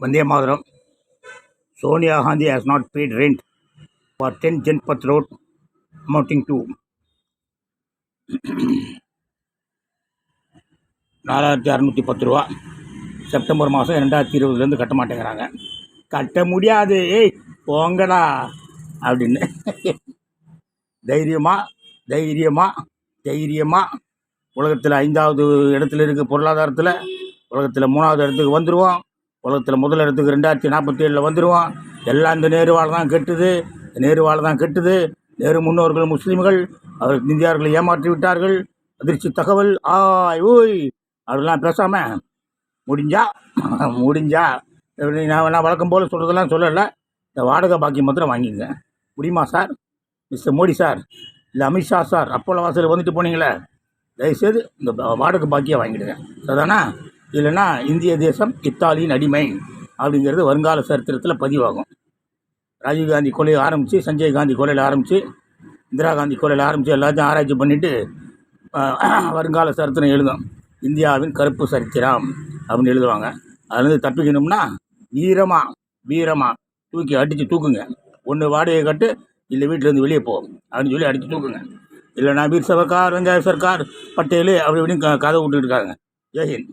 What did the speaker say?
Vande Mataram. Sonia Gandhi has not paid rent for 10 Genpath road amounting to நாலாயிரத்தி அறநூற்றி பத்து ரூபா. September மாதம் ரெண்டாயிரத்தி இருபதுலேருந்து கட்ட மாட்டேங்கிறாங்க. கட்ட முடியாது. ஏய் போங்கடா அப்படின்னு. தைரியமாக தைரியமாக தைரியமாக உலகத்தில் ஐந்தாவது இடத்துல இருக்குது பொருளாதாரத்தில் உலகத்தில் மூணாவது இடத்துக்கு வந்துடுவோம் உலகத்தில் முதல் இடத்துக்கு ரெண்டாயிரத்தி நாற்பத்தி ஏழில் வந்துடுவோம் எல்லாம் இந்த நேருவால் தான் கெட்டுது. நேருவால் தான் கெட்டுது. நேரு முன்னோர்கள் முஸ்லீம்கள் அவர் இந்தியார்களை ஏமாற்றி விட்டார்கள். அதிர்ச்சி தகவல் ஆய் ஓய் அப்படிலாம் பேசாமல் முடிஞ்சா முடிஞ்சா இப்படி நான் நான் வழக்கம் போல் சொல்கிறதெல்லாம் சொல்லலை. இந்த வாடகை பாக்கியம் மாத்திரம் வாங்கிங்க. முடியுமா சார்? மிஸ்டர் மோடி சார் இல்லை அமித்ஷா சார் அப்போல வாசல் வந்துட்டு போனீங்களே தயவுசெய்து இந்த வாடகை பாக்கியம் வாங்கிடுங்க. சரிதானா? இல்லைன்னா இந்திய தேசம் இத்தாலியின் அடிமை அப்படிங்கிறது வருங்கால சரித்திரத்தில் பதிவாகும். ராஜீவ்காந்தி கொலையை ஆரம்பித்து சஞ்சய் காந்தி கொலையில் ஆரம்பித்து இந்திரா காந்தி கொலையில் ஆரம்பித்து எல்லாத்தையும் ஆராய்ச்சி பண்ணிவிட்டு வருங்கால சரித்திரம் எழுதும். இந்தியாவின் கருப்பு சரித்திரம் அப்படின்னு எழுதுவாங்க. அதுலேருந்து தப்பிக்கணும்னா வீரமாக வீரமாக தூக்கி அடித்து தூக்குங்க. ஒன்று வாடகை கட்டு இல்லை வீட்டிலேருந்து வெளியே போ அப்படின்னு சொல்லி அடித்து தூக்குங்க. இல்லைனா வீர் சவர்கார் வெங்காய சர்க்கார் பட்டேலு அப்படி இப்படின்னு க கதை விட்டுட்டு இருக்காங்க. ஜெய்ஹிந்த்